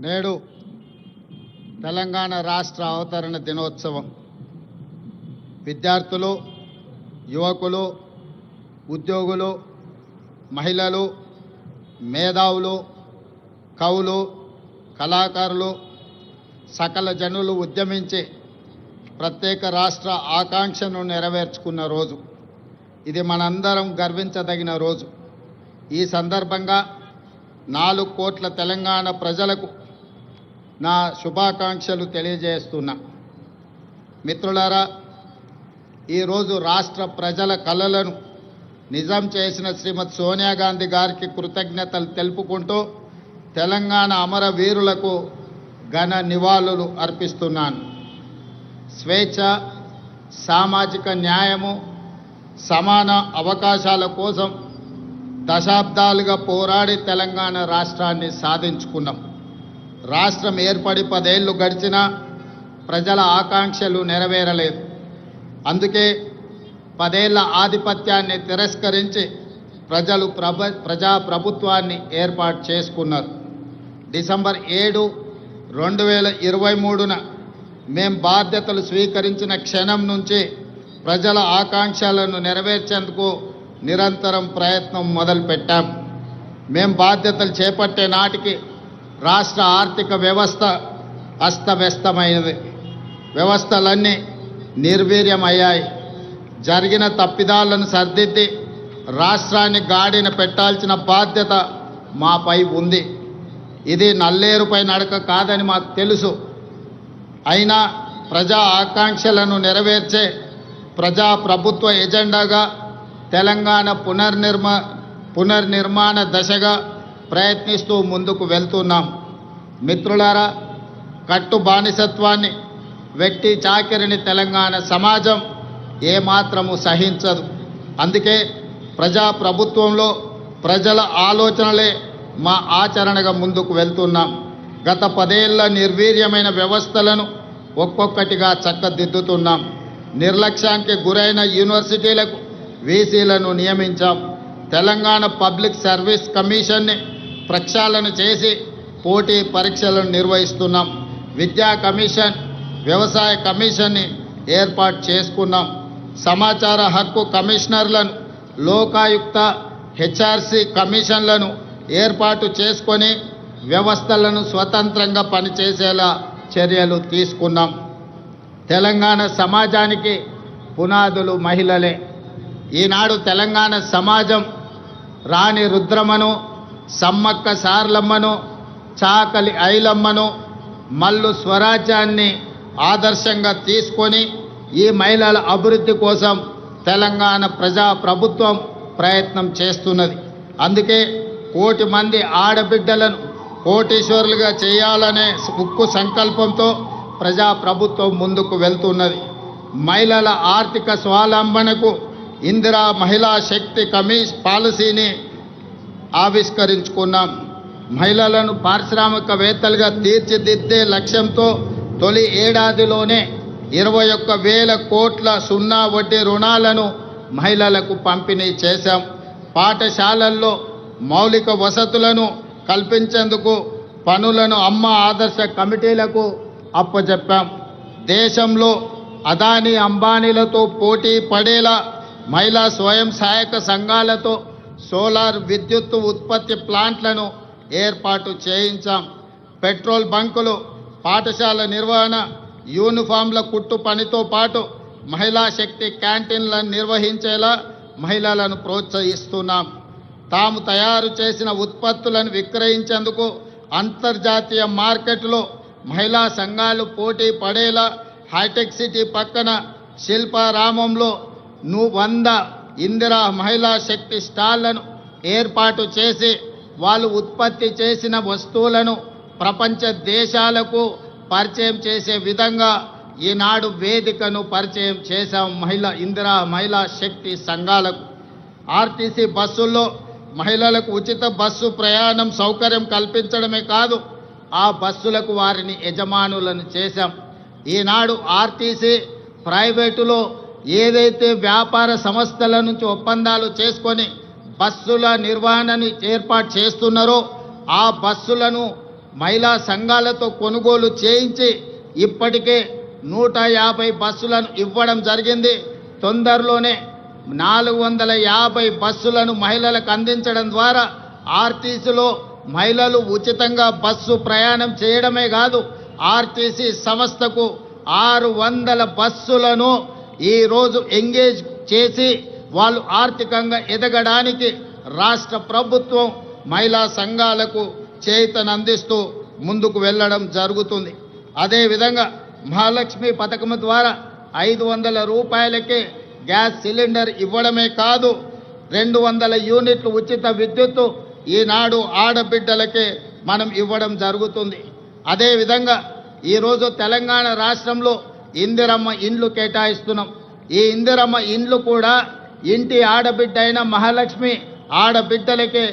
నేడు తెలంగాణ రాష్ట్ర అవతరణ దినోత్సవం. విద్యార్థులు యువకులు ఉద్యోగులు మహిళలు మేధావులు కవులు కళాకారులు సకల జనులు ఉద్యమించి ప్రత్యేక రాష్ట్ర ఆకాంక్షను నెరవేర్చుకున్న రోజు. ఇది మనందరం గర్వించదగిన రోజు. ఈ సందర్భంగా నాలుగు కోట్ల తెలంగాణ ప్రజలకు నా శుభాకాంక్షలు తెలియజేస్తున్నా. మిత్రులారా ఈరోజు రాష్ట్ర ప్రజల కళలను నిజం చేసిన శ్రీమతి సోనియా గాంధీ గారికి కృతజ్ఞతలు తెలుపుకుంటూ తెలంగాణ అమరవీరులకు ఘన నివాళులు అర్పిస్తున్నాను. స్వేచ్ఛ సామాజిక న్యాయము సమాన అవకాశాల కోసం దశాబ్దాలుగా పోరాడి తెలంగాణ రాష్ట్రాన్ని సాధించుకున్నాం. రాష్ట్రం ఏర్పడి పదేళ్ళు గడిచినా ప్రజల ఆకాంక్షలు నెరవేరలేదు. అందుకే పదేళ్ళ ఆధిపత్యాన్ని తిరస్కరించి ప్రజలు ప్రభ ప్రజా ప్రభుత్వాన్ని ఏర్పాటు చేసుకున్నారు. డిసెంబర్ ఏడు రెండు వేల ఇరవై మూడున మేం బాధ్యతలు స్వీకరించిన క్షణం నుంచి ప్రజల ఆకాంక్షలను నెరవేర్చేందుకు నిరంతరం ప్రయత్నం మొదలుపెట్టాం. మేం బాధ్యతలు చేపట్టే నాటికి రాష్ట్ర ఆర్థిక వ్యవస్థ అస్తవ్యస్తమైనది. వ్యవస్థలన్నీ నిర్వీర్యమయ్యాయి. జరిగిన తప్పిదాలను సర్దిద్ది రాష్ట్రాన్ని గాడిన పెట్టాల్సిన బాధ్యత మాపై ఉంది. ఇది నల్లేరుపై నడక కాదని మాకు తెలుసు. అయినా ప్రజా ఆకాంక్షలను నెరవేర్చే ప్రజా ప్రభుత్వ ఎజెండాగా తెలంగాణ పునర్నిర్మా పునర్నిర్మాణ దశగా ప్రయత్నిస్తూ ముందుకు వెళ్తున్నాం. మిత్రులారా కట్టు బానిసత్వాన్ని వ్యక్తి చాకిరిని తెలంగాణ సమాజం ఏమాత్రము సహించదు. అందుకే ప్రజా ప్రభుత్వంలో ప్రజల ఆలోచనలే మా ఆచరణగా ముందుకు వెళ్తున్నాం. గత పదేళ్ళ నిర్వీర్యమైన వ్యవస్థలను ఒక్కొక్కటిగా చక్కదిద్దుతున్నాం. నిర్లక్ష్యానికి గురైన యూనివర్సిటీలకు వీసీలను నియమించాం. తెలంగాణ పబ్లిక్ సర్వీస్ కమిషన్ని ప్రక్షాళన చేసి పోటీ పరీక్షలను నిర్వహిస్తున్నాం. విద్యా కమిషన్ వ్యవసాయ కమిషన్ని ఏర్పాటు చేసుకున్నాం. సమాచార హక్కు కమిషనర్లను లోకాయుక్త హెచ్ఆర్సి కమిషన్లను ఏర్పాటు చేసుకొని వ్యవస్థలను స్వతంత్రంగా పనిచేసేలా చర్యలు తీసుకున్నాం. తెలంగాణ సమాజానికి పునాదులు మహిళలే. ఈనాడు తెలంగాణ సమాజం రాణి రుద్రమను సమ్మక్క సార్లమ్మను చాకలి ఐలమ్మను మల్లు స్వరాజ్యాన్ని ఆదర్శంగా తీసుకొని ఈ మహిళల అభివృద్ధి కోసం తెలంగాణ ప్రజా ప్రభుత్వం ప్రయత్నం చేస్తున్నది. అందుకే కోటి మంది ఆడబిడ్డలను కోటీశ్వరులుగా చేయాలనే ఉక్కు సంకల్పంతో ప్రజా ప్రభుత్వం ముందుకు వెళ్తున్నది. మహిళల ఆర్థిక స్వావలంబనకు ఇందిరా మహిళా శక్తి కమిష్ పాలసీని ఆవిష్కరించుకున్నాం. మహిళలను పారిశ్రామికవేత్తలుగా తీర్చిదిద్దే లక్ష్యంతో తొలి ఏడాదిలోనే ఇరవై ఒక్క వేల కోట్ల సున్నా వడ్డీ రుణాలను మహిళలకు పంపిణీ చేశాం. పాఠశాలల్లో మౌలిక వసతులను కల్పించేందుకు పనులను అమ్మ ఆదర్శ కమిటీలకు అప్పచెప్పాం దేశంలో అదానీ అంబానీలతో పోటీ పడేలా మహిళా స్వయం సహాయక సంఘాలతో సోలార్ విద్యుత్ ఉత్పత్తి ప్లాంట్లను ఏర్పాటు చేయించాం. పెట్రోల్ బంకులు పాఠశాల నిర్వహణ యూనిఫామ్ల కుట్టు పనితో పాటు మహిళా శక్తి క్యాంటీన్లను నిర్వహించేలా మహిళలను ప్రోత్సహిస్తున్నాం. తాము తయారు చేసిన ఉత్పత్తులను విక్రయించేందుకు అంతర్జాతీయ మార్కెట్లో మహిళా సంఘాలు పోటీ పడేలా హైటెక్ సిటీ పక్కన శిల్పారామంలో ను వంద ఇందిరా మహిళా శక్తి స్టాళ్ళను ఏర్పాటు చేసి వాళ్ళు ఉత్పత్తి చేసిన వస్తువులను ప్రపంచ దేశాలకు పరిచయం చేసే విధంగా ఈనాడు వేదికను పరిచయం చేశాం మహిళా ఇందిరా మహిళా శక్తి సంఘాలకు. ఆర్టీసీ బస్సుల్లో మహిళలకు ఉచిత బస్సు ప్రయాణం సౌకర్యం కల్పించడమే కాదు ఆ బస్సులకు వారిని యజమానులను చేశాం. ఈనాడు ఆర్టీసీ ప్రైవేటులో ఏదైతే వ్యాపార సంస్థల నుంచి ఒప్పందాలు చేసుకొని బస్సుల నిర్వహణని ఏర్పాటు చేస్తున్నారో ఆ బస్సులను మహిళా సంఘాలతో కొనుగోలు చేయించి ఇప్పటికే నూట యాభై బస్సులను ఇవ్వడం జరిగింది. తొందరలోనే నాలుగు వందల యాభై బస్సులను మహిళలకు అందించడం ద్వారా ఆర్టీసీలో మహిళలు ఉచితంగా బస్సు ప్రయాణం చేయడమే కాదు ఆర్టీసీ సంస్థకు ఆరు వందల బస్సులను ఈరోజు ఎంగేజ్ చేసి వాళ్ళు ఆర్థికంగా ఎదగడానికి రాష్ట్ర ప్రభుత్వం మహిళా సంఘాలకు చేతనందిస్తూ ముందుకు వెళ్ళడం జరుగుతుంది. అదేవిధంగా మహాలక్ష్మి పథకం ద్వారా ఐదు వందల రూపాయలకే గ్యాస్ సిలిండర్ ఇవ్వడమే కాదు రెండు వందల యూనిట్లు ఉచిత విద్యుత్తు ఈనాడు ఆడబిడ్డలకే మనం ఇవ్వడం జరుగుతుంది. అదేవిధంగా ఈరోజు తెలంగాణ రాష్ట్రంలో ఇందిరమ్మ ఇండ్లు కేటాయిస్తున్నాం. ఈ ఇందిరమ్మ ఇండ్లు కూడా ఇంటి ఆడబిడ్డ అయిన మహాలక్ష్మి ఆడబిడ్డలకే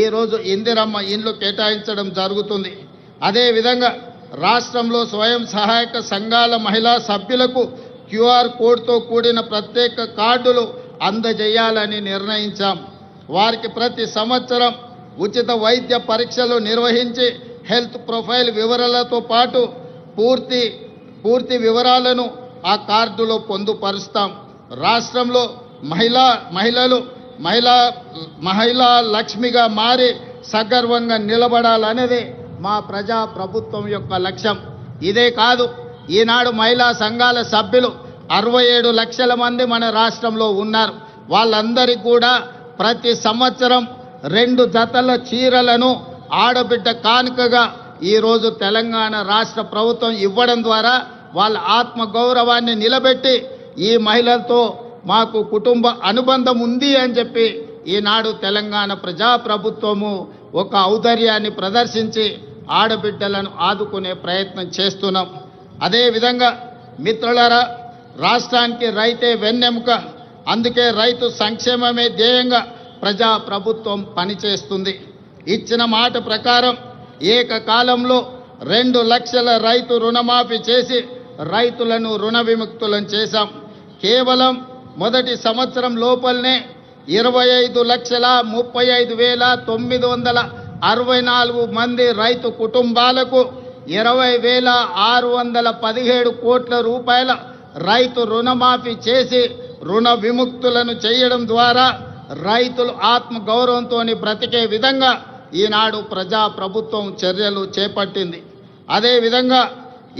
ఈరోజు ఇందిరమ్మ ఇండ్లు కేటాయించడం జరుగుతుంది. అదేవిధంగా రాష్ట్రంలో స్వయం సహాయక సంఘాల మహిళా సభ్యులకు క్యూఆర్ కోడ్తో కూడిన ప్రత్యేక కార్డులు అందజేయాలని నిర్ణయించాం. వారికి ప్రతి సంవత్సరం ఉచిత వైద్య పరీక్షలు నిర్వహించి హెల్త్ ప్రొఫైల్ వివరాలతో పాటు పూర్తి పూర్తి వివరాలను ఆ కార్డులో పొందుపరుస్తాం. రాష్ట్రంలో మహిళా మహిళలు మహిళా మహిళా లక్ష్మిగా మారి సగర్వంగా నిలబడాలనేది మా ప్రజా ప్రభుత్వం యొక్క లక్ష్యం. ఇదే కాదు ఈనాడు మహిళా సంఘాల సభ్యులు అరవై ఏడు లక్షల మంది మన రాష్ట్రంలో ఉన్నారు. వాళ్ళందరికీ కూడా ప్రతి సంవత్సరం రెండు జతల చీరలను ఆడబిడ్డ కానుకగా ఈరోజు తెలంగాణ రాష్ట్ర ప్రభుత్వం ఇవ్వడం ద్వారా వాళ్ళ ఆత్మ గౌరవాన్ని నిలబెట్టి ఈ మహిళలతో మాకు కుటుంబ అనుబంధం ఉంది అని చెప్పి ఈనాడు తెలంగాణ ప్రజాప్రభుత్వము ఒక ఔదర్యాన్ని ప్రదర్శించి ఆడబిడ్డలను ఆదుకునే ప్రయత్నం చేస్తున్నాం. అదేవిధంగా మిత్రులరా రాష్ట్రానికి రైతే వెన్నెముక అందుకే రైతు సంక్షేమమే ధ్యేయంగా ప్రజా ప్రభుత్వం పనిచేస్తుంది. ఇచ్చిన మాట ప్రకారం ఏకకాలంలో రెండు లక్షల రైతు రుణమాఫీ చేసి రైతులను రుణ విముక్తులను చేశాం. కేవలం మొదటి సంవత్సరం లోపలనే ఇరవై ఐదు లక్షల ముప్పై ఐదు వేల తొమ్మిది వందల అరవై నాలుగు మంది రైతు కుటుంబాలకు ఇరవై వేల ఆరు వందల పదిహేడు కోట్ల రూపాయల రైతు రుణమాఫీ చేసి రుణ విముక్తులను చేయడం ద్వారా రైతులు ఆత్మగౌరవంతో బ్రతికే విధంగా ఈనాడు ప్రజా ప్రభుత్వం చర్యలు చేపట్టింది. అదేవిధంగా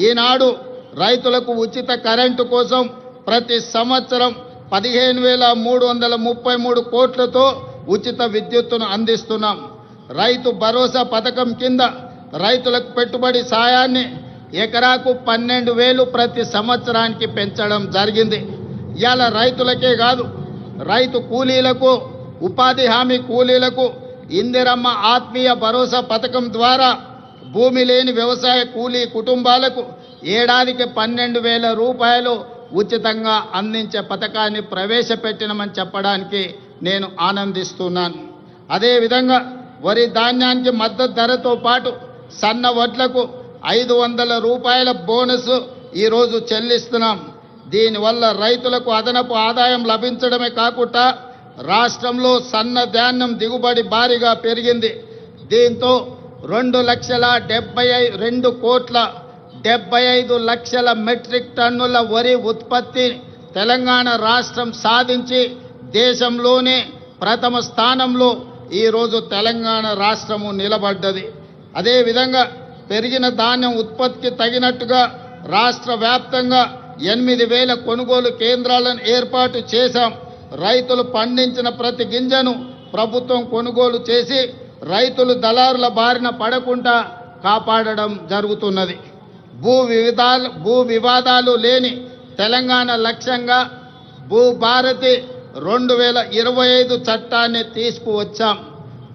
ఈనాడు రైతులకు ఉచిత కరెంటు కోసం ప్రతి సంవత్సరం పదిహేను వేల మూడు వందల ముప్పై మూడు కోట్లతో ఉచిత విద్యుత్తును అందిస్తున్నాం. రైతు భరోసా పథకం కింద రైతులకు పెట్టుబడి సాయాన్ని ఎకరాకు పన్నెండు వేలు ప్రతి సంవత్సరానికి పెంచడం జరిగింది. ఇవాళ రైతులకే కాదు రైతు కూలీలకు ఉపాధి హామీ కూలీలకు ఇందిరమ్మ ఆత్మీయ భరోసా పథకం ద్వారా భూమి లేని వ్యవసాయ కూలీ కుటుంబాలకు ఏడాదికి పన్నెండు వేల రూపాయలు ఉచితంగా అందించే పథకాన్ని ప్రవేశపెట్టినమని చెప్పడానికి నేను ఆనందిస్తున్నాను. అదేవిధంగా వరి ధాన్యానికి మద్దతు ధరతో పాటు సన్న వడ్లకు ఐదు వందల రూపాయల బోనస్ ఈరోజు చెల్లిస్తున్నాం. దీనివల్ల రైతులకు అదనపు ఆదాయం లభించడమే కాకుండా రాష్ట్రంలో సన్న ధాన్యం దిగుబడి భారీగా పెరిగింది. దీంతో రెండు లక్షల డెబ్బై రెండు కోట్ల డెబ్బై ఐదు లక్షల మెట్రిక్ టన్నుల వరి ఉత్పత్తి తెలంగాణ రాష్ట్రం సాధించి దేశంలోనే ప్రథమ స్థానంలో ఈరోజు తెలంగాణ రాష్ట్రము నిలబడ్డది. అదేవిధంగా పెరిగిన ధాన్యం ఉత్పత్తికి తగినట్టుగా రాష్ట్ర వ్యాప్తంగా ఎనిమిది వేల కొనుగోలు కేంద్రాలను ఏర్పాటు చేశాం. రైతులు పండించిన ప్రతి గింజను ప్రభుత్వం కొనుగోలు చేసి రైతులు దళారుల బారిన పడకుండా కాపాడడం జరుగుతున్నది. భూ వివిధాలు భూ వివాదాలు లేని తెలంగాణ లక్ష్యంగా భూభారతి రెండు వేల ఇరవై ఐదు చట్టాన్ని తీసుకువచ్చాం.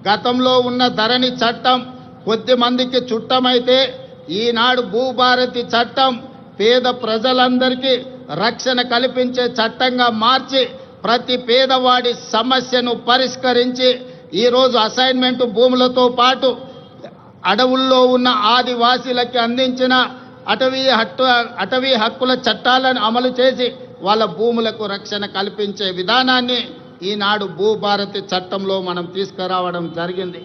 గతంలో ఉన్న ధరణి చట్టం కొద్ది మందికి చుట్టమైతే ఈనాడు భూభారతి చట్టం పేద ప్రజలందరికీ రక్షణ కల్పించే చట్టంగా మార్చి ప్రతి పేదవాడి సమస్యను పరిష్కరించి ఈరోజు అసైన్మెంట్ భూములతో పాటు అడవుల్లో ఉన్న ఆదివాసీలకి అందించిన అటవీ హట్టు అటవీ హక్కుల చట్టాలను అమలు చేసి వాళ్ళ భూములకు రక్షణ కల్పించే విధానాన్ని ఈనాడు భూభారతి చట్టంలో మనం తీసుకురావడం జరిగింది.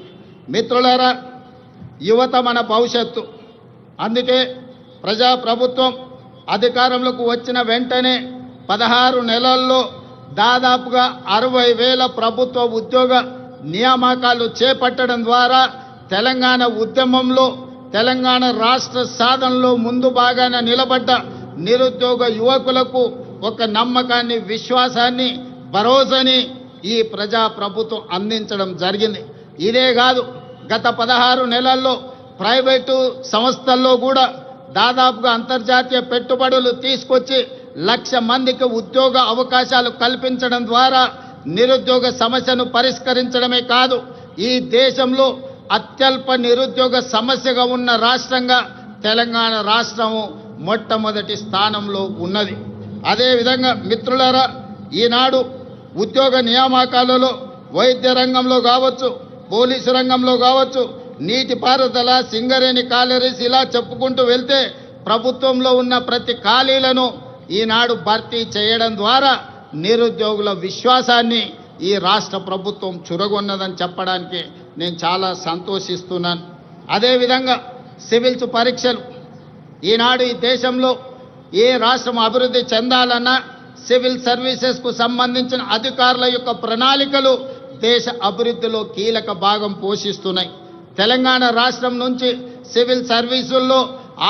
మిత్రులరా యువత మన భవిష్యత్తు. అందుకే ప్రజాప్రభుత్వం అధికారంలోకి వచ్చిన వెంటనే పదహారు నెలల్లో దాదాపుగా అరవై వేల ప్రభుత్వ ఉద్యోగ నియామకాలు చేపట్టడం ద్వారా తెలంగాణ ఉద్యమంలో తెలంగాణ రాష్ట్ర సాధనలో ముందు భాగాన నిలబడ్డ నిరుద్యోగ యువకులకు ఒక నమ్మకాన్ని విశ్వాసాన్ని భరోసాని ఈ ప్రజా ప్రభుత్వం అందించడం జరిగింది. ఇదే కాదు గత పదహారు నెలల్లో ప్రైవేటు సంస్థల్లో కూడా దాదాపుగా అంతర్జాతీయ పెట్టుబడులు తీసుకొచ్చి లక్ష మందికి ఉద్యోగ అవకాశాలు కల్పించడం ద్వారా నిరుద్యోగ సమస్యను పరిష్కరించడమే కాదు ఈ దేశంలో అత్యల్ప నిరుద్యోగ సమస్యగా ఉన్న రాష్ట్రంగా తెలంగాణ రాష్ట్రము మొట్టమొదటి స్థానంలో ఉన్నది. అదేవిధంగా మిత్రులారా ఈనాడు ఉద్యోగ నియామకాలలో వైద్య రంగంలో కావచ్చు పోలీసు రంగంలో కావచ్చు నీటిపారుదల సింగరేణి కాలరీస్ ఇలా చెప్పుకుంటూ వెళ్తే ప్రభుత్వంలో ఉన్న ప్రతి ఖాళీలను ఈనాడు భర్తీ చేయడం ద్వారా నిరుద్యోగుల విశ్వాసాన్ని ఈ రాష్ట్ర ప్రభుత్వం చురగొన్నదని చెప్పడానికి నేను చాలా సంతోషిస్తున్నాను. అదేవిధంగా సివిల్స్ పరీక్షలు. ఈనాడు ఈ దేశంలో ఏ రాష్ట్రం అభివృద్ధి చెందాలన్నా సివిల్ సర్వీసెస్కు సంబంధించిన అధికారుల యొక్క ప్రణాళికలు దేశ అభివృద్ధిలో కీలక భాగం పోషిస్తున్నాయి. తెలంగాణ రాష్ట్రం నుంచి సివిల్ సర్వీసుల్లో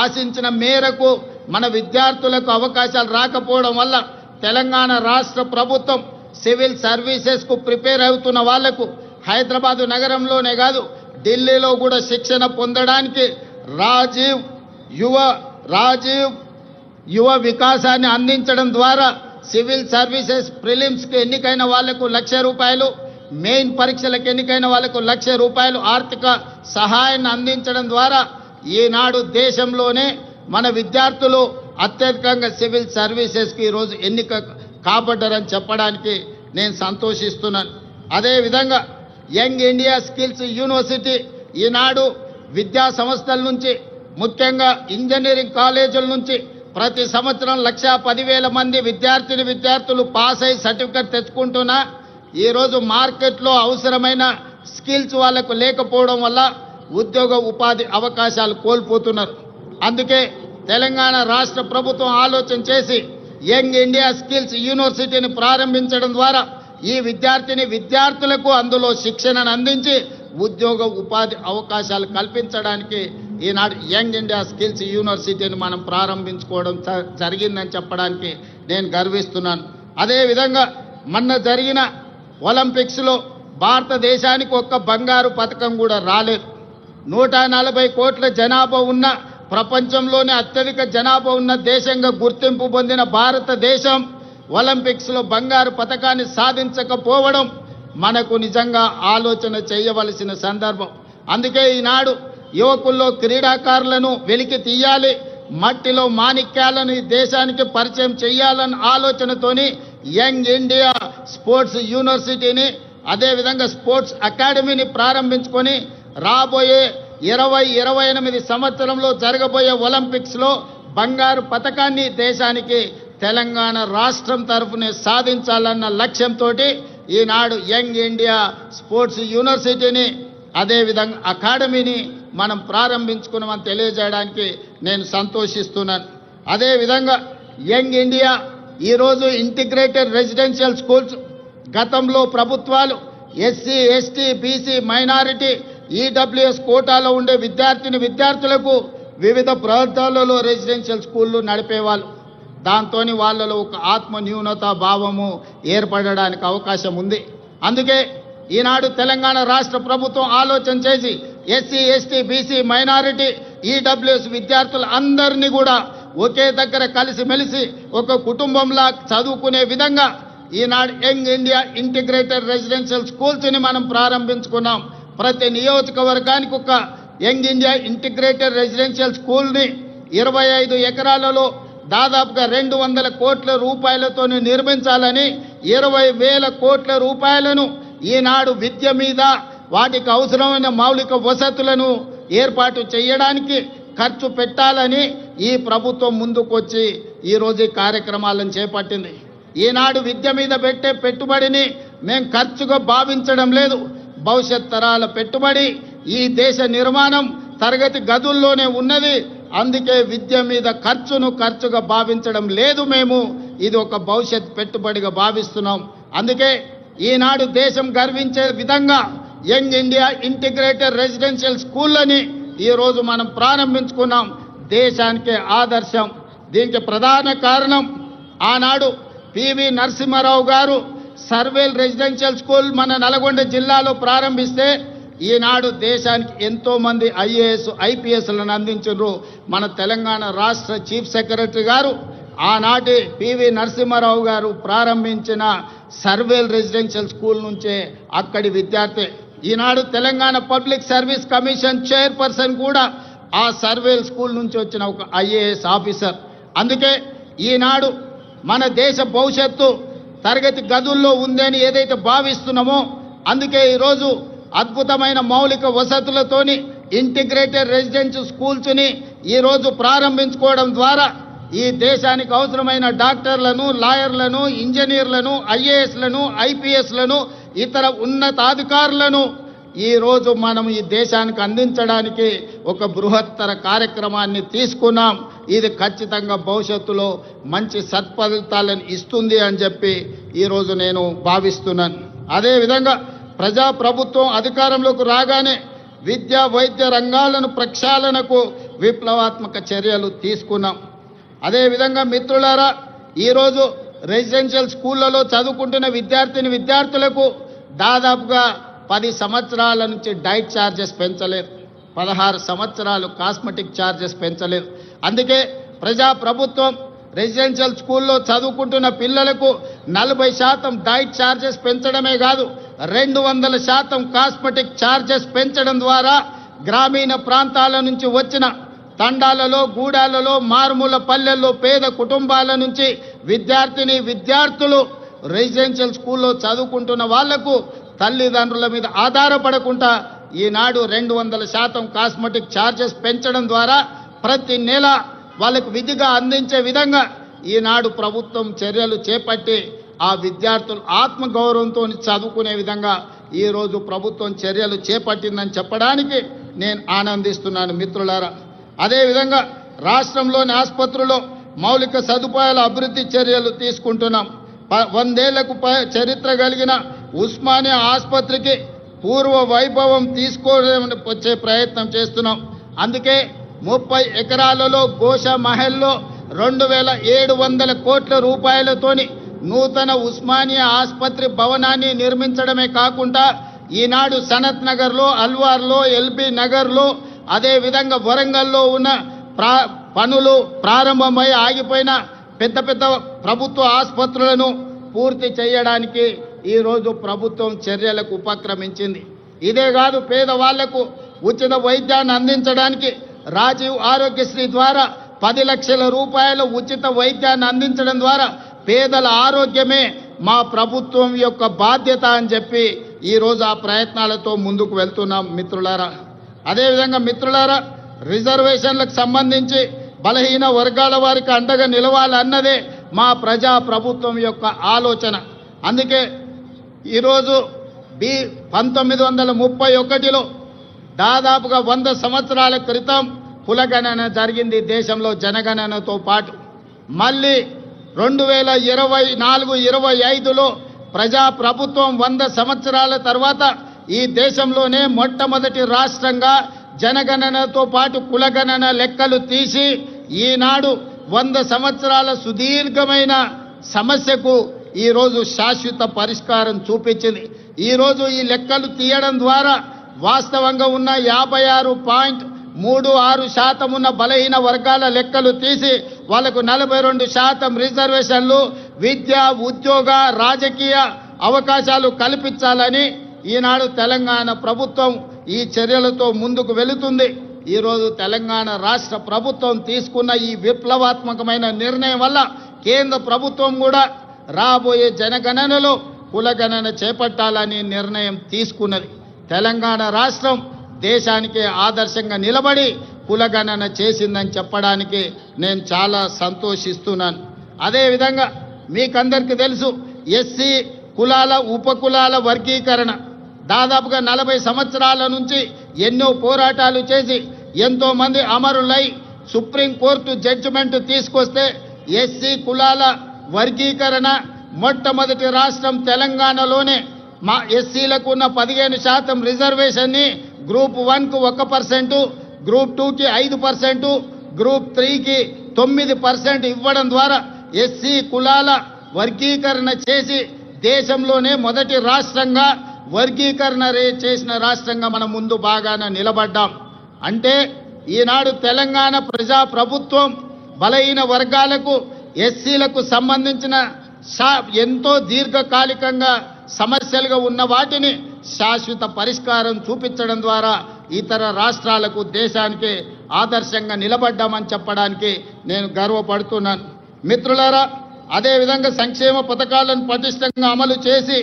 ఆశించిన మేరకు మన విద్యార్థులకు అవకాశాలు రాకపోవడం వల్ల తెలంగాణ రాష్ట్ర ప్రభుత్వం సివిల్ సర్వీసెస్కు ప్రిపేర్ అవుతున్న వాళ్ళకు హైదరాబాదు నగరంలోనే కాదు ఢిల్లీలో కూడా శిక్షణ పొందడానికి రాజీవ్ యువ రాజీవ్ యువ వికాసాన్ని అందించడం ద్వారా సివిల్ సర్వీసెస్ ప్రిలిమ్స్కి ఎన్నికైన వాళ్ళకు లక్ష రూపాయలు మెయిన్ పరీక్షలకు ఎన్నికైన వాళ్ళకు లక్ష రూపాయలు ఆర్థిక సహాయాన్ని అందించడం ద్వారా ఈనాడు దేశంలోనే మన విద్యార్థులు అత్యధికంగా సివిల్ సర్వీసెస్కి ఈరోజు ఎన్నిక కాబడ్డారని చెప్పడానికి నేను సంతోషిస్తున్నాను. అదేవిధంగా యంగ్ ఇండియా స్కిల్స్ యూనివర్సిటీ ఈనాడు విద్యా సంస్థల నుంచి ముఖ్యంగా ఇంజనీరింగ్ కాలేజీల నుంచి ప్రతి సంవత్సరం లక్ష పదివేల మంది విద్యార్థిని విద్యార్థులు పాస్ అయి సర్టిఫికెట్ తెచ్చుకుంటున్నా ఈరోజు మార్కెట్లో అవసరమైన స్కిల్స్ వాళ్ళకు లేకపోవడం వల్ల ఉద్యోగ ఉపాధి అవకాశాలు కోల్పోతున్నారు. అందుకే తెలంగాణ రాష్ట్ర ప్రభుత్వం ఆలోచన చేసి యంగ్ ఇండియా స్కిల్స్ యూనివర్సిటీని ప్రారంభించడం ద్వారా ఈ విద్యార్థిని విద్యార్థులకు అందులో శిక్షణను అందించి ఉద్యోగ ఉపాధి అవకాశాలు కల్పించడానికి ఈనాడు యంగ్ ఇండియా స్కిల్స్ యూనివర్సిటీని మనం ప్రారంభించుకోవడం జరిగిందని చెప్పడానికి నేను గర్విస్తున్నాను. అదేవిధంగా మొన్న జరిగిన ఒలింపిక్స్లో భారతదేశానికి ఒక్క బంగారు పథకం కూడా రాలేదు. నూట నలభై కోట్ల జనాభా ఉన్న ప్రపంచంలోనే అత్యధిక జనాభా ఉన్న దేశంగా గుర్తింపు పొందిన భారతదేశం ఒలింపిక్స్లో బంగారు పథకాన్ని సాధించకపోవడం మనకు నిజంగా ఆలోచన చేయవలసిన సందర్భం. అందుకే ఈనాడు యువకుల్లో క్రీడాకారులను వెలికి తీయాలి మట్టిలో మాణిక్యాలను ఈ దేశానికి పరిచయం చేయాలన్న ఆలోచనతోని యంగ్ ఇండియా స్పోర్ట్స్ యూనివర్సిటీని అదేవిధంగా స్పోర్ట్స్ అకాడమీని ప్రారంభించుకొని రాబోయే ఇరవై ఇరవై ఎనిమిది సంవత్సరంలో జరగబోయే ఒలింపిక్స్లో బంగారు పథకాన్ని దేశానికి తెలంగాణ రాష్ట్రం తరఫున సాధించాలన్న లక్ష్యంతో ఈనాడు యంగ్ ఇండియా స్పోర్ట్స్ యూనివర్సిటీని అదేవిధంగా అకాడమీని మనం ప్రారంభించుకున్నామని తెలియజేయడానికి నేను సంతోషిస్తున్నాను. అదేవిధంగా యంగ్ ఇండియా ఈరోజు ఇంటిగ్రేటెడ్ రెసిడెన్షియల్ స్కూల్స్ గతంలో ప్రభుత్వాలు SC ST BC minority EWS కోటాలో ఉండే విద్యార్థిని విద్యార్థులకు వివిధ ప్రాంతాలలో రెసిడెన్షియల్ స్కూళ్ళు నడిపేవాళ్ళు. దాంతో వాళ్ళలో ఒక ఆత్మ న్యూనత భావము ఏర్పడడానికి అవకాశం ఉంది. అందుకే ఈనాడు తెలంగాణ రాష్ట్ర ప్రభుత్వం ఆలోచన చేసి SC ST BC minority EWS విద్యార్థులు అందరినీ కూడా ఒకే దగ్గర కలిసిమెలిసి ఒక కుటుంబంలా చదువుకునే విధంగా ఈనాడు యంగ్ ఇండియా ఇంటిగ్రేటెడ్ రెసిడెన్షియల్ స్కూల్స్ని మనం ప్రారంభించుకున్నాం. ప్రతి నియోజకవర్గానికి ఒక యంగ్ ఇండియా ఇంటిగ్రేటెడ్ రెసిడెన్షియల్ స్కూల్ని ఇరవై ఐదు ఎకరాలలో దాదాపుగా రెండు వందల కోట్ల రూపాయలతో నిర్మించాలని ఇరవై వేల కోట్ల రూపాయలను ఈనాడు విద్య మీద వాటికి అవసరమైన మౌలిక వసతులను ఏర్పాటు చేయడానికి ఖర్చు పెట్టాలని ఈ ప్రభుత్వం ముందుకొచ్చి ఈరోజు ఈ కార్యక్రమాలను చేపట్టింది. ఈనాడు విద్య మీద పెట్టే పెట్టుబడిని మేము ఖర్చుగా భావించడం లేదు. భవిష్యత్ తరాల పెట్టుబడి ఈ దేశ నిర్మాణం తరగతి గదుల్లోనే ఉన్నది. అందుకే విద్య మీద ఖర్చును ఖర్చుగా భావించడం లేదు మేము. ఇది ఒక భవిష్యత్ పెట్టుబడిగా భావిస్తున్నాం. అందుకే ఈనాడు దేశం గర్వించే విధంగా యంగ్ ఇండియా ఇంటిగ్రేటెడ్ రెసిడెన్షియల్ స్కూళ్ళని ఈరోజు మనం ప్రారంభించుకున్నాం. దేశానికే ఆదర్శం. దీనికి ప్రధాన కారణం ఆనాడు పివి నరసింహారావు గారు సర్వేల్ రెసిడెన్షియల్ స్కూల్ మన నల్గొండ జిల్లాలో ప్రారంభిస్తే ఈనాడు దేశానికి ఎంతో మంది ఐఏఎస్ ఐపీఎస్లను అందించారు మన తెలంగాణ రాష్ట్ర చీఫ్ సెక్రటరీ గారు ఆనాటి పివి నరసింహారావు గారు ప్రారంభించిన సర్వేల్ రెసిడెన్షియల్ స్కూల్ నుంచే అక్కడి విద్యార్థి. ఈనాడు Telangana public service commission chairperson కూడా ఆ సర్వేల్ స్కూల్ నుంచి వచ్చిన ఒక ఐఏఎస్ ఆఫీసర్. అందుకే ఈనాడు మన దేశ భవిష్యత్తు తరగతి గదుల్లో ఉందని ఏదైతే భావిస్తున్నామో అందుకే ఈరోజు అద్భుతమైన మౌలిక వసతులతోని ఇంటిగ్రేటెడ్ రెసిడెన్స్ స్కూల్స్ని ఈరోజు ప్రారంభించుకోవడం ద్వారా ఈ దేశానికి అవసరమైన డాక్టర్లను లాయర్లను ఇంజనీర్లను ఐఏఎస్లను ఐపీఎస్లను ఇతర ఉన్నతాధికారులను ఈరోజు మనం ఈ దేశానికి అందించడానికి ఒక బృహత్తర కార్యక్రమాన్ని తీసుకున్నాం. ఇది ఖచ్చితంగా భవిష్యత్తులో మంచి సత్ఫలితాలను ఇస్తుంది అని చెప్పి ఈరోజు నేను భావిస్తున్నాను. అదేవిధంగా ప్రజా ప్రభుత్వం అధికారంలోకి రాగానే విద్య వైద్య రంగాలను ప్రక్షాళనకు విప్లవాత్మక చర్యలు తీసుకున్నాం. అదేవిధంగా మిత్రులారా ఈరోజు రెసిడెన్షియల్ స్కూళ్ళలో చదువుకుంటున్న విద్యార్థిని విద్యార్థులకు దాదాపుగా పది సంవత్సరాల నుంచి డైట్ ఛార్జెస్ పెంచలేదు పదహారు సంవత్సరాలు కాస్మెటిక్ ఛార్జెస్ పెంచలేదు అందుకే ప్రజా ప్రభుత్వం రెసిడెన్షియల్ స్కూల్లో చదువుకుంటున్న పిల్లలకు నలభై శాతం డైట్ ఛార్జెస్ పెంచడమే కాదు రెండు వందల శాతం కాస్మెటిక్ ఛార్జెస్ పెంచడం ద్వారా గ్రామీణ ప్రాంతాల నుంచి వచ్చిన తండాలలో గూడాలలో మారుమూల పల్లెల్లో పేద కుటుంబాల నుంచి విద్యార్థిని విద్యార్థులు రెసిడెన్షియల్ స్కూల్లో చదువుకుంటున్న వాళ్ళకు తల్లిదండ్రుల మీద ఆధారపడకుండా ఈనాడు రెండు వందల శాతం కాస్మెటిక్ ఛార్జెస్ పెంచడం ద్వారా ప్రతి నెల వాళ్ళకు విధిగా అందించే విధంగా ఈనాడు ప్రభుత్వం చర్యలు చేపట్టి ఆ విద్యార్థులు ఆత్మగౌరవంతో చదువుకునే విధంగా ఈరోజు ప్రభుత్వం చర్యలు చేపట్టిందని చెప్పడానికి నేను ఆనందిస్తున్నాను మిత్రులారా. అదేవిధంగా రాష్ట్రంలోని ఆసుపత్రుల్లో మౌలిక సదుపాయాల అభివృద్ధి చర్యలు తీసుకుంటున్నాం. ప- వందేళ్ళకు ప- చరిత్ర కలిగిన ఉస్మానియా ఆసుపత్రికి పూర్వ వైభవం తీసుకోవడం వచ్చే ప్రయత్నం చేస్తున్నాం. అందుకే ముప్పై ఎకరాలలో గోష మహల్లో రెండు వేల ఏడు వందల కోట్ల రూపాయలతోని నూతన ఉస్మానియా ఆసుపత్రి భవనాన్ని నిర్మించడమే కాకుండా ఈనాడు సనత్ నగర్లో అల్వార్లో ఎల్బీ నగర్లో అదేవిధంగా వరంగల్లో ఉన్న ప్రా పనులు ప్రారంభమై ఆగిపోయిన పెద్ద పెద్ద ప్రభుత్వ ఆసుపత్రులను పూర్తి చేయడానికి ఈరోజు ప్రభుత్వం చర్యలకు ఉపక్రమించింది. ఇదే కాదు పేదవాళ్ళకు ఉచిత వైద్యాన్ని అందించడానికి రాజీవ్ ఆరోగ్యశ్రీ ద్వారా పది లక్షల రూపాయల ఉచిత వైద్యాన్ని అందించడం ద్వారా పేదల ఆరోగ్యమే మా ప్రభుత్వం యొక్క బాధ్యత అని చెప్పి ఈరోజు ఆ ప్రయత్నాలతో ముందుకు వెళ్తున్నాం మిత్రులారా. అదేవిధంగా మిత్రులారా రిజర్వేషన్లకు సంబంధించి బలహీన వర్గాల వారికి అండగా నిలవాలన్నదే మా ప్రజా ప్రభుత్వం యొక్క ఆలోచన. అందుకే ఈరోజు బి పంతొమ్మిది వందల ముప్పై ఒకటిలో దాదాపుగా వంద సంవత్సరాల క్రితం కులగణన జరిగింది దేశంలో జనగణనతో పాటు. మళ్ళీ రెండు వేల ఇరవై నాలుగు ఇరవై ఐదులో ప్రజా ప్రభుత్వం వంద సంవత్సరాల తర్వాత ఈ దేశంలోనే మొట్టమొదటి రాష్ట్రంగా జనగణనతో పాటు కులగణన లెక్కలు తీసి ఈనాడు వంద సంవత్సరాల సుదీర్ఘమైన సమస్యకు ఈరోజు శాశ్వత పరిష్కారం చూపించింది. ఈరోజు ఈ లెక్కలు తీయడం ద్వారా వాస్తవంగా ఉన్న యాభై ఆరు పాయింట్ మూడు ఆరు శాతం ఉన్న బలహీన వర్గాల లెక్కలు తీసి వాళ్ళకు నలభై రెండు శాతం రిజర్వేషన్లు విద్య ఉద్యోగ రాజకీయ అవకాశాలు కల్పించాలని ఈనాడు తెలంగాణ ప్రభుత్వం ఈ చర్యలతో ముందుకు వెళుతుంది. ఈరోజు తెలంగాణ రాష్ట్ర ప్రభుత్వం తీసుకున్న ఈ విప్లవాత్మకమైన నిర్ణయం వల్ల కేంద్ర ప్రభుత్వం కూడా రాబోయే జనగణనలో కులగణన చేపట్టాలని నిర్ణయం తీసుకున్నది. తెలంగాణ రాష్ట్రం దేశానికి ఆదర్శంగా నిలబడి కులగణన చేసిందని చెప్పడానికి నేను చాలా సంతోషిస్తున్నాను. అదేవిధంగా మీకందరికీ తెలుసు ఎస్సీ కులాల ఉపకులాల వర్గీకరణ. దాదాపుగా నలభై సంవత్సరాల నుంచి ఎన్నో పోరాటాలు చేసి ఎంతోమంది అమరులై సుప్రీంకోర్టు జడ్జిమెంట్ తీసుకొస్తే ఎస్సీ కులాల వర్గీకరణ మొట్టమొదటి రాష్ట్రం తెలంగాణలోనే మా ఎస్సీలకు ఉన్న పదిహేను శాతం రిజర్వేషన్ని గ్రూప్ వన్కు ఒక పర్సెంటు గ్రూప్ టూకి ఐదు పర్సెంటు గ్రూప్ త్రీకి తొమ్మిది పర్సెంట్ ఇవ్వడం ద్వారా ఎస్సీ కులాల వర్గీకరణ చేసి దేశంలోనే మొదటి రాష్ట్రంగా వర్గీకరణ రే- చేసిన రాష్ట్రంగా మనం ముందు బాగాన నిలబడ్డాం. అంటే ఈనాడు తెలంగాణ ప్రజా ప్రభుత్వం బలహీన వర్గాలకు ఎస్సీలకు సంబంధించిన ఎంతో దీర్ఘకాలికంగా సమస్యలుగా ఉన్న వాటిని శాశ్వత పరిష్కారం చూపించడం ద్వారా ఇతర రాష్ట్రాలకు దేశానికి ఆదర్శంగా నిలబడ్డామని చెప్పడానికి నేను గర్వపడుతున్నాను. మిత్రులారా అదేవిధంగా సంక్షేమ పథకాలను పటిష్టంగా అమలు చేసి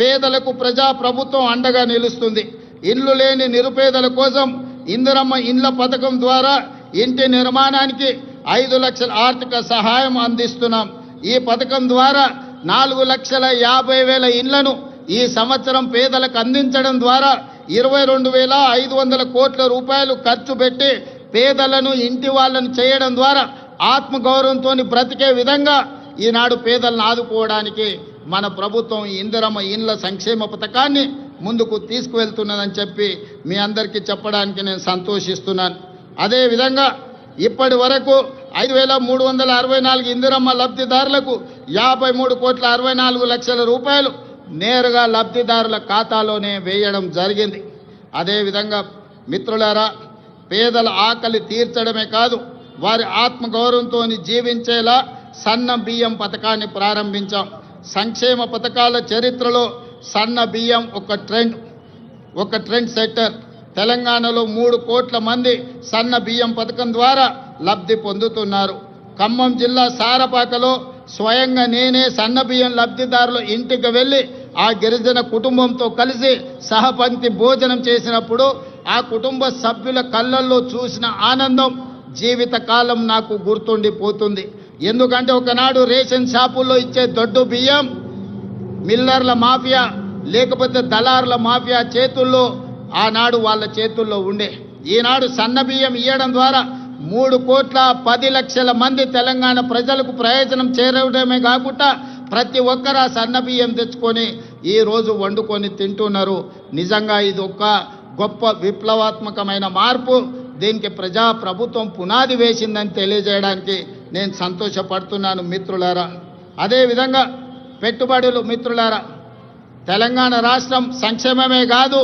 పేదలకు ప్రజా ప్రభుత్వం అండగా నిలుస్తుంది. ఇండ్లు లేని నిరుపేదల కోసం ఇందిరమ్మ ఇండ్ల పథకం ద్వారా ఇంటి నిర్మాణానికి ఐదు లక్షల ఆర్థిక సహాయం అందిస్తున్నాం. ఈ పథకం ద్వారా నాలుగు లక్షల యాభై వేల ఇండ్లను ఈ సంవత్సరం పేదలకు అందించడం ద్వారా ఇరవై రెండు వేల ఐదు వందల కోట్ల రూపాయలు ఖర్చు పెట్టి పేదలను ఇంటి వాళ్ళను చేయడం ద్వారా ఆత్మగౌరవంతో బ్రతికే విధంగా ఈనాడు పేదలను ఆదుకోవడానికి మన ప్రభుత్వం ఇందిరమ్మ ఇండ్ల సంక్షేమ పథకాన్ని ముందుకు తీసుకువెళ్తున్నదని చెప్పి మీ అందరికీ చెప్పడానికి నేను సంతోషిస్తున్నాను. అదేవిధంగా ఇప్పటి వరకు ఐదు వేల మూడు వందల అరవై నాలుగు ఇందిరమ్మ లబ్ధిదారులకు యాభై మూడు కోట్ల అరవై నాలుగు లక్షల రూపాయలు నేరుగా లబ్ధిదారుల ఖాతాలోనే వేయడం జరిగింది. అదేవిధంగా మిత్రులారా పేదల ఆకలి తీర్చడమే కాదు వారి ఆత్మగౌరవంతో జీవించేలా సన్న బియ్యం పథకాన్ని ప్రారంభించాం. సంక్షేమ పథకాల చరిత్రలో సన్న బియ్యం ఒక ట్రెండ్ ఒక ట్రెండ్ సెట్టర్ తెలంగాణలో మూడు కోట్ల మంది సన్న బియ్యం పథకం ద్వారా లబ్ధి పొందుతున్నారు. ఖమ్మం జిల్లా సారపాకలో స్వయంగా నేనే సన్న బియ్యం లబ్ధిదారుల ఇంటికి వెళ్ళి ఆ గిరిజన కుటుంబంతో కలిసి సహపంక్తి భోజనం చేసినప్పుడు ఆ కుటుంబ సభ్యుల కళ్ళల్లో చూసిన ఆనందం జీవితకాలం నాకు గుర్తుండిపోతుంది. ఎందుకంటే ఒకనాడు రేషన్ షాపుల్లో ఇచ్చే దొడ్డు బియ్యం మిల్లర్ల మాఫియా లేకపోతే దళారుల మాఫియా చేతుల్లో ఆనాడు వాళ్ళ చేతుల్లో ఉండే. ఈనాడు సన్న బియ్యం ఇవ్వడం ద్వారా మూడు కోట్ల పది లక్షల మంది తెలంగాణ ప్రజలకు ప్రయోజనం చేరడమే కాకుండా ప్రతి ఒక్కరు ఆ సన్న బియ్యం తెచ్చుకొని ఈ రోజు వండుకొని తింటున్నారు. నిజంగా ఇది ఒక గొప్ప విప్లవాత్మకమైన మార్పు. దీనికి ప్రజా ప్రభుత్వం పునాది వేసిందని తెలియజేయడానికి నేను సంతోషపడుతున్నాను మిత్రులారా. అదేవిధంగా పెట్టుబడులు మిత్రులారా తెలంగాణ రాష్ట్రం సంక్షేమమే కాదు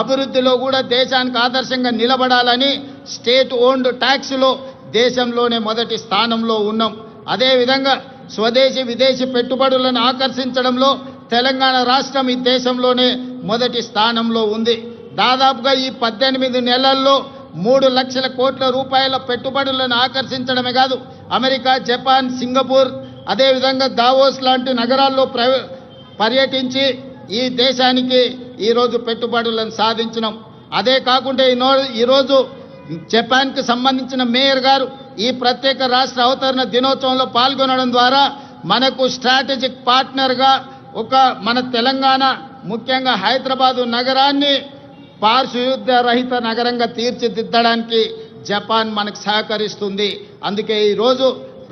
అభివృద్ధిలో కూడా దేశానికి ఆదర్శంగా నిలబడాలని స్టేట్ ఓన్డ్ ట్యాక్స్లో దేశంలోనే మొదటి స్థానంలో ఉన్నాం. అదేవిధంగా స్వదేశీ విదేశీ పెట్టుబడులను ఆకర్షించడంలో తెలంగాణ రాష్ట్రం ఈ దేశంలోనే మొదటి స్థానంలో ఉంది. దాదాపుగా ఈ పద్దెనిమిది నెలల్లో మూడు లక్షల కోట్ల రూపాయల పెట్టుబడులను ఆకర్షించడమే కాదు అమెరికా జపాన్ సింగపూర్ అదేవిధంగా దావోస్ లాంటి నగరాల్లో ప్ర పర్యటించి ఈ దేశానికి ఈరోజు పెట్టుబడులను సాధించినాం. అదే కాకుండా ఈనో ఈరోజు జపాన్కి సంబంధించిన మేయర్ గారు ఈ ప్రత్యేక రాష్ట్ర అవతరణ దినోత్సవంలో పాల్గొనడం ద్వారా మనకు స్ట్రాటజిక్ పార్ట్నర్గా ఒక మన తెలంగాణ ముఖ్యంగా హైదరాబాదు నగరాన్ని పార్శ్వయుద్ధ రహిత నగరంగా తీర్చిదిద్దడానికి జపాన్ మనకు సహకరిస్తుంది. అందుకే ఈరోజు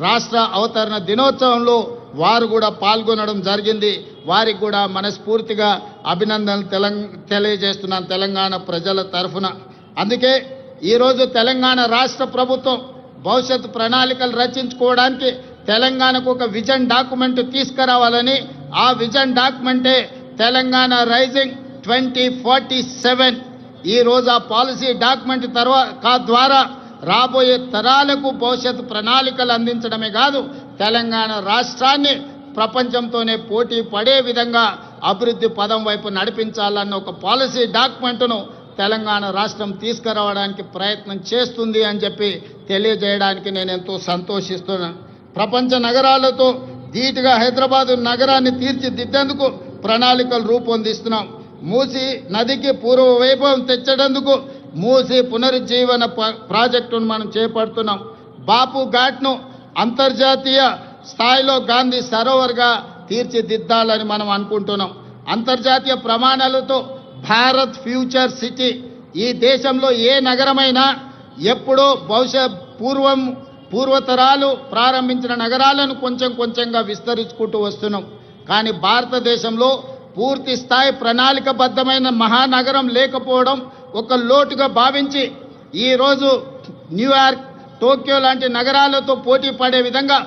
రాష్ట్ర అవతరణ దినోత్సవంలో వారు కూడా పాల్గొనడం జరిగింది. వారికి కూడా మనస్ఫూర్తిగా అభినందనలు తెలంగ తెలియజేస్తున్నాను తెలంగాణ ప్రజల తరఫున. అందుకే ఈరోజు తెలంగాణ రాష్ట్ర ప్రభుత్వం భవిష్యత్తు ప్రణాళికలు రచించుకోవడానికి తెలంగాణకు ఒక విజన్ డాక్యుమెంట్ తీసుకురావాలని ఆ vision డాక్యుమెంటే Telangana rising twenty forty seven. ఈ రోజు ఆ పాలసీ డాక్యుమెంట్ తర్వాత ద్వారా రాబోయే తరాలకు భవిష్యత్తు ప్రణాళికలు అందించడమే కాదు తెలంగాణ రాష్ట్రాన్ని ప్రపంచంతోనే పోటీ పడే విధంగా అభివృద్ధి పదం వైపు నడిపించాలన్న ఒక పాలసీ డాక్యుమెంట్ను తెలంగాణ రాష్ట్రం తీసుకురావడానికి ప్రయత్నం చేస్తుంది అని చెప్పి తెలియజేయడానికి నేను ఎంతో సంతోషిస్తున్నాను ప్రపంచ నగరాలతో ధీటుగా హైదరాబాద్ నగరాన్ని తీర్చిదిద్దేందుకు ప్రణాళికలు రూపొందిస్తున్నాం. మూసి నదికి పూర్వ వైభవం తెచ్చేందుకు మూసి పునరుజ్జీవన ప- ప్రాజెక్టును మనం చేపడుతున్నాం. బాపు ఘాట్ను అంతర్జాతీయ స్థాయిలో గాంధీ సరోవర్గా తీర్చిదిద్దాలని మనం అనుకుంటున్నాం. అంతర్జాతీయ ప్రమాణాలతో భారత్ ఫ్యూచర్ సిటీ ఈ దేశంలో ఏ నగరమైనా ఎప్పుడో బహుశా పూర్వం పూర్వతరాలు ప్రారంభించిన నగరాలను కొంచెం కొంచెంగా విస్తరించుకుంటూ వస్తున్నాం. కానీ భారతదేశంలో పూర్తి స్థాయి ప్రణాళికబద్ధమైన మహానగరం లేకపోవడం ఒక లోటుగా భావించి ఈరోజు న్యూయార్క్ టోక్యో లాంటి నగరాలతో పోటీ పడే విధంగా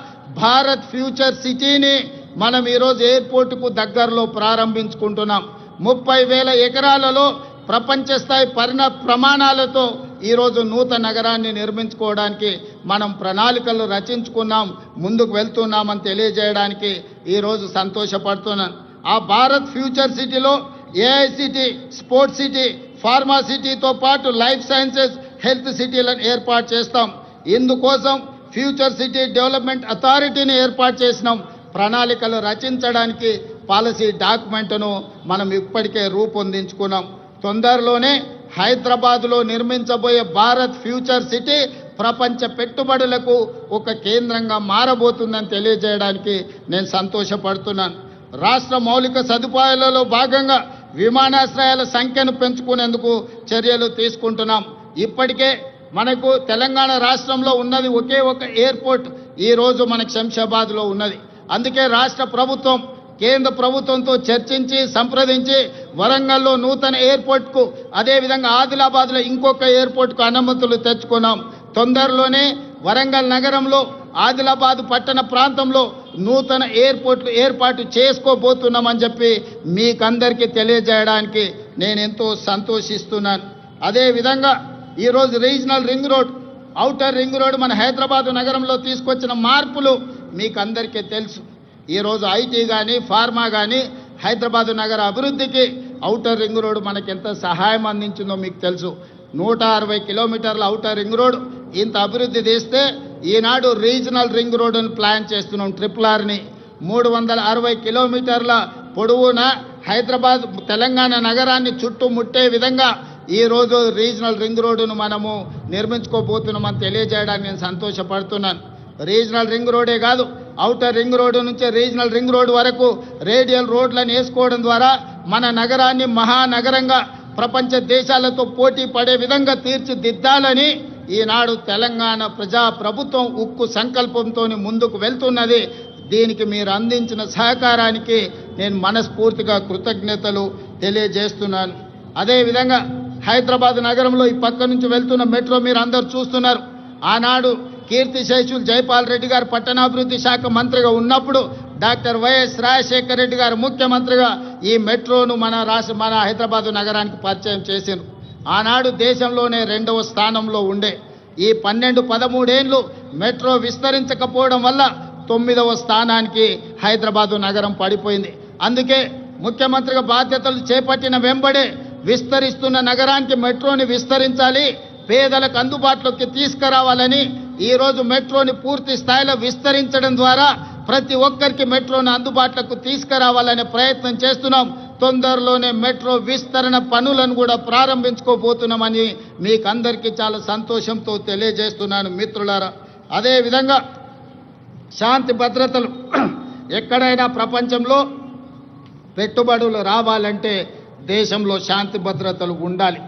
భారత్ ఫ్యూచర్ సిటీని మనం ఈరోజు ఎయిర్పోర్టుకు దగ్గరలో ప్రారంభించుకుంటున్నాం. ముప్పై వేల ఎకరాలలో ప్రపంచ స్థాయి పరిణ ప్రమాణాలతో ఈరోజు నూతన నగరాన్ని నిర్మించుకోవడానికి మనం ప్రణాళికలు రచించుకున్నాం ముందుకు వెళ్తున్నామని తెలియజేయడానికి ఈరోజు సంతోషపడుతున్నాను. ఆ భారత్ ఫ్యూచర్ సిటీలో AI city sports city pharma సిటీతో పాటు లైఫ్ సైన్సెస్ హెల్త్ సిటీలను ఏర్పాటు చేస్తాం. ఇందుకోసం ఫ్యూచర్ సిటీ డెవలప్మెంట్ అథారిటీని ఏర్పాటు చేసినాం. ప్రణాళికలు రచించడానికి పాలసీ డాక్యుమెంట్ను మనం ఇప్పటికే రూపొందించుకున్నాం. తొందరలోనే హైదరాబాద్లో నిర్మించబోయే భారత్ ఫ్యూచర్ సిటీ ప్రపంచ పెట్టుబడులకు ఒక కేంద్రంగా మారబోతుందని తెలియజేయడానికి నేను సంతోషపడుతున్నాను. రాష్ట్ర మౌలిక సదుపాయాలలో భాగంగా విమానాశ్రయాల సంఖ్యను పెంచుకునేందుకు చర్యలు తీసుకుంటున్నాం. ఇప్పటికే మనకు తెలంగాణ రాష్ట్రంలో ఉన్నది ఒకే ఒక ఎయిర్పోర్ట్ ఈ రోజు మనకు శంషాబాద్లో ఉన్నది. అందుకే రాష్ట్ర ప్రభుత్వం కేంద్ర ప్రభుత్వంతో చర్చించి సంప్రదించి వరంగల్లో నూతన ఎయిర్పోర్ట్కు అదేవిధంగా ఆదిలాబాద్లో ఇంకొక ఎయిర్పోర్ట్కు అనుమతులు తెచ్చుకున్నాం. తొందరలోనే వరంగల్ నగరంలో ఆదిలాబాద్ పట్టణ ప్రాంతంలో నూతన ఎయిర్పోర్ట్లు ఏర్పాటు చేసుకోబోతున్నామని చెప్పి మీకందరికీ తెలియజేయడానికి నేను ఎంతో సంతోషిస్తున్నాను. అదేవిధంగా ఈరోజు regional ring road outer ring road మన హైదరాబాద్ నగరంలో తీసుకొచ్చిన మార్పులు మీకు అందరికీ తెలుసు ఈరోజు ఐటీ కానీ ఫార్మా కానీ హైదరాబాద్ నగర అభివృద్ధికి ఔటర్ రింగ్ రోడ్ మనకి ఎంత సహాయం అందించిందో మీకు తెలుసు. నూట అరవై కిలోమీటర్ల ఔటర్ రింగ్ రోడ్ ఇంత అభివృద్ధి తీస్తే ఈనాడు రీజనల్ రింగ్ రోడ్డును ప్లాన్ చేస్తున్నాం ట్రిపుల్ ఆర్ని. మూడు వందల అరవై కిలోమీటర్ల పొడవున హైదరాబాద్ తెలంగాణ నగరాన్ని చుట్టుముట్టే విధంగా ఈ రోజు రీజనల్ రింగ్ రోడ్డును మనము నిర్మించుకోబోతున్నామని తెలియజేయడానికి నేను సంతోషపడుతున్నాను. రీజనల్ రింగ్ రోడే కాదు అవుటర్ రింగ్ రోడ్డు నుంచి రీజనల్ రింగ్ రోడ్ వరకు రేడియల్ రోడ్లను వేసుకోవడం ద్వారా మన నగరాన్ని మహానగరంగా ప్రపంచ దేశాలతో పోటీ పడే విధంగా తీర్చిదిద్దాలని ఈనాడు తెలంగాణ ప్రజా ప్రభుత్వం ఉక్కు సంకల్పంతో ముందుకు వెళ్తున్నది. దీనికి మీరు అందించిన సహకారానికి నేను మనస్ఫూర్తిగా కృతజ్ఞతలు తెలియజేస్తున్నాను. అదేవిధంగా హైదరాబాద్ నగరంలో ఈ పక్క నుంచి వెళ్తున్న మెట్రో మీరు అందరు చూస్తున్నారు. ఆనాడు కీర్తి శేషులు జైపాల్ రెడ్డి గారు పట్టణాభివృద్ధి శాఖ మంత్రిగా ఉన్నప్పుడు డాక్టర్ వైఎస్ రాజశేఖర రెడ్డి గారు ముఖ్యమంత్రిగా ఈ మెట్రోను మన రాష్ట్ర మన హైదరాబాద్ నగరానికి పరిచయం చేసింది ఆనాడు దేశంలోనే రెండవ స్థానంలో ఉండే. ఈ పన్నెండు పదమూడేండ్లు మెట్రో విస్తరించకపోవడం వల్ల తొమ్మిదవ స్థానానికి హైదరాబాదు నగరం పడిపోయింది. అందుకే ముఖ్యమంత్రిగా బాధ్యతలు చేపట్టిన వెంబడే విస్తరిస్తున్న నగరానికి మెట్రోని విస్తరించాలి పేదలకు అందుబాటులోకి తీసుకురావాలని ఈరోజు మెట్రోని పూర్తి స్థాయిలో విస్తరించడం ద్వారా ప్రతి ఒక్కరికి మెట్రోని అందుబాటులోకి తీసుకురావాలనే ప్రయత్నం చేస్తున్నాం. తొందరలోనే మెట్రో విస్తరణ పనులను కూడా ప్రారంభించుకోబోతున్నామని మీకు అందరికీ చాలా సంతోషంతో తెలియజేస్తున్నాను మిత్రులారా. అదేవిధంగా శాంతి భద్రతలు ఎక్కడైనా ప్రపంచంలో పెట్టుబడులు రావాలంటే దేశంలో శాంతి భద్రతలు ఉండాలి.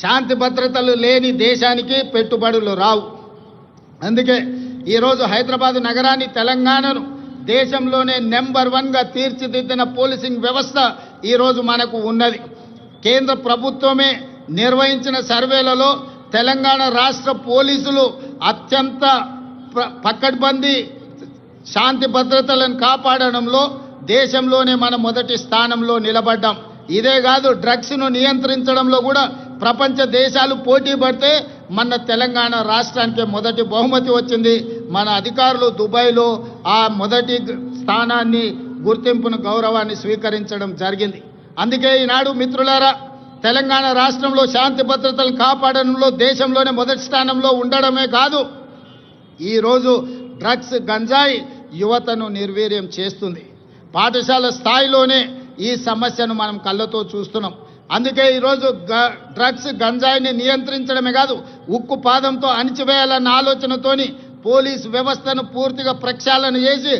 శాంతి భద్రతలు లేని దేశానికి పెట్టుబడులు రావు. అందుకే ఈరోజు హైదరాబాద్ నగరాన్ని తెలంగాణను దేశంలోనే నెంబర్ వన్గా తీర్చిదిద్దిన పోలీసింగ్ వ్యవస్థ ఈరోజు మనకు ఉన్నది. కేంద్ర ప్రభుత్వమే నిర్వహించిన సర్వేలలో తెలంగాణ రాష్ట్ర పోలీసులు అత్యంత ప్ర- శాంతి భద్రతలను కాపాడడంలో దేశంలోనే మనం మొదటి స్థానంలో నిలబడ్డాం. ఇదే కాదు డ్రగ్స్ను నియంత్రించడంలో కూడా ప్రపంచ దేశాలు పోటీ పడితే మన తెలంగాణ రాష్ట్రానికి మొదటి బహుమతి వచ్చింది. మన అధికారులు దుబాయ్లో ఆ మొదటి స్థానాన్ని గుర్తింపును గౌరవాన్ని స్వీకరించడం జరిగింది. అందుకే ఈనాడు మిత్రులారా తెలంగాణ రాష్ట్రంలో శాంతి భద్రతలు కాపాడడంలో దేశంలోనే మొదటి స్థానంలో ఉండడమే కాదు ఈరోజు డ్రగ్స్ గంజాయి యువతను నిర్వీర్యం చేస్తుంది. పాఠశాల స్థాయిలోనే ఈ సమస్యను మనం కళ్ళతో చూస్తున్నాం. అందుకే ఈరోజు గ- డ్రగ్స్ గంజాయిని నియంత్రించడమే కాదు ఉక్కు పాదంతో అణిచివేయాలన్న ఆలోచనతోని పోలీస్ వ్యవస్థను పూర్తిగా ప్రక్షాళన చేసి